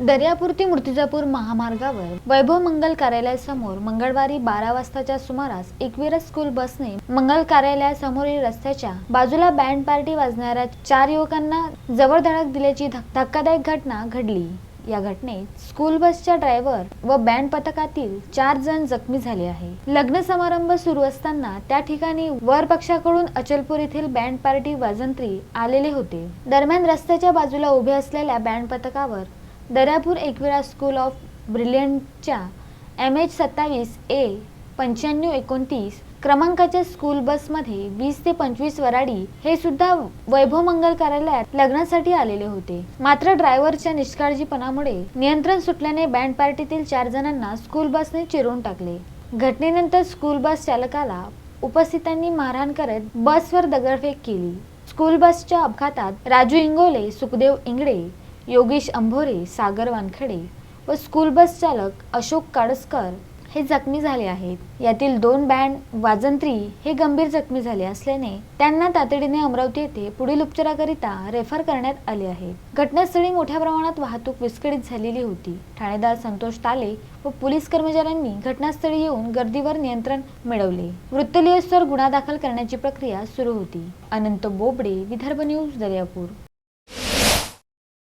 दर्यापूर ते मूर्तिजापूर महामार्गावर वैभव मंगल कार्यालयासमोर मंगळवारी बारा वाजताच्या सुमारास एकवीर स्कूल बसने मंगल कार्यालयासमोरील रस्त्याच्या बाजूला बँड पार्टी वाजणाऱ्या चार युवकांना जवळ धडक दिल्याची धक्कादायक घटना घडली. या घटनेत स्कूल बसच्या ड्रायव्हर व बँड पथकातील चार जण जखमी झाले आहे. लग्न समारंभ सुरू असताना त्या ठिकाणी वर पक्षाकडून अचलपूर येथील बँड पार्टी वाजंत्री आलेले होते. दरम्यान रस्त्याच्या बाजूला उभे असलेल्या बँड पथकावर दर्यापूर एकविरा स्कूल ऑफ ब्रिलियंटच्या एम एच सत्तावीस ए पंच्याण्णव एकोणतीस क्रमांकाच्या स्कूल बसमध्ये वीस ते पंचवीस वराडी हे सुद्धा वैभव मंगल कार्यालयात लग्नासाठी आलेले होते. मात्र ड्रायव्हरच्या निष्काळजीपणामुळे नियंत्रण सुटल्याने बँड पार्टीतील चार जणांना स्कूल बसने चिरून टाकले. घटनेनंतर स्कूल बस चालकाला उपस्थितांनी मारहाण करत बसवर दगडफेक केली. स्कूल बसच्या अपघातात राजू इंगोले सुखदेव इंगडे योगेश अंभोरे सागर वानखडे व स्कूल बस चालक अशोक काडसकर हे जखमी झाले आहेत. यातील दोन बँड वाजंत्री हे गंभीर जखमी झाले असल्याने त्यांना तातडीने अमरावती येथे पुढील उपचाराकरिता रेफर करण्यात आले आहे. घटनास्थळी मोठ्या प्रमाणात वाहतूक विस्कळीत झालेली होती. ठाणेदार संतोष ताले व पोलीस कर्मचाऱ्यांनी घटनास्थळी येऊन गर्दीवर नियंत्रण मिळवले. वृत्तलियस्तर गुन्हा दाखल करण्याची प्रक्रिया सुरू होती. अनंत बोबडे विदर्भ न्यूज दर्यापूर.